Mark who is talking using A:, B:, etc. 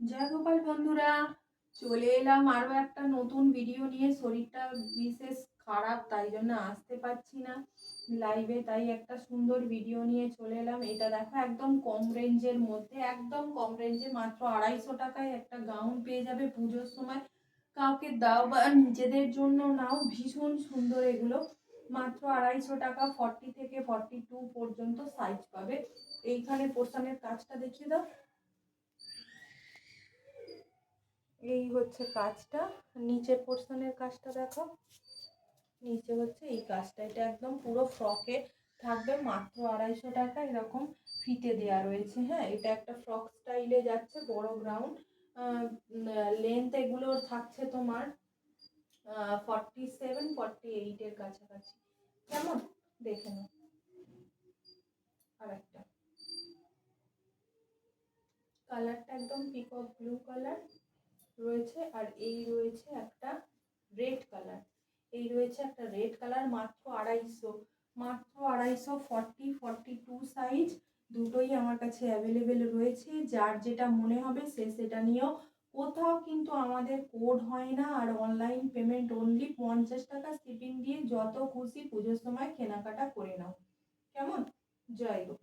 A: জয় গোপাল বন্ধুরা, চলে এলাম আরও একটা নতুন ভিডিও নিয়ে। শরীরটা বিশেষ খারাপ, তাই জন্য আসতে পারছি না লাইভে তাই একটা সুন্দর ভিডিও নিয়ে চলে এলাম। এটা দেখো একদম কম রেঞ্জের মধ্যে, একদম কম রেঞ্জে মাত্র আড়াইশো টাকায় একটা গাউন পেয়ে যাবে পুজোর সময়। কাউকে দাও বা নিজেদের জন্য নাও, ভীষণ সুন্দর এগুলো। মাত্র আড়াইশো টাকা ফর্টি থেকে ফর্টি টু পর্যন্ত সাইজ পাবে। এইখানে পোর্শনের কাজটা দেখিয়ে দাও। এই হচ্ছে কাজটা। নিচের পোর্শনের কাজটা দেখো। নিচে হচ্ছে এই কাজটা। এটা একদম পুরো ফ্রকে থাকবে। মাত্র আড়াইশো টাকা এরকম ফিতে দেওয়া রয়েছে। হ্যাঁ এটা একটা ফ্রক স্টাইলে যাচ্ছে, বড় গ্রাউন্ড লেন্থ এগুলো থাকছে তোমার ফর্টি সেভেন ফর্টি এইটের কাছাকাছি। কেমন? দেখে নাও। আর একটা কালারটা একদম পিকক ব্লু কালার রয়েছে আর এই রয়েছে একটা রেড কালার এই রয়েছে একটা রেড কালার মাত্র আড়াইশো। মাত্র আড়াইশো ফর্টি ফর্টি টু সাইজ দুটোই আমার কাছে অ্যাভেলেবেল রয়েছে। যার যেটা মনে হবে সে সেটা নিয়েও কোথাও কিন্তু আমাদের কোড হয় না আর অনলাইন পেমেন্ট অনলি পঞ্চাশ টাকা শিপিং দিয়ে যত খুশি পুজোর সময় কেনাকাটা করে নাও। কেমন? জয় গোপাল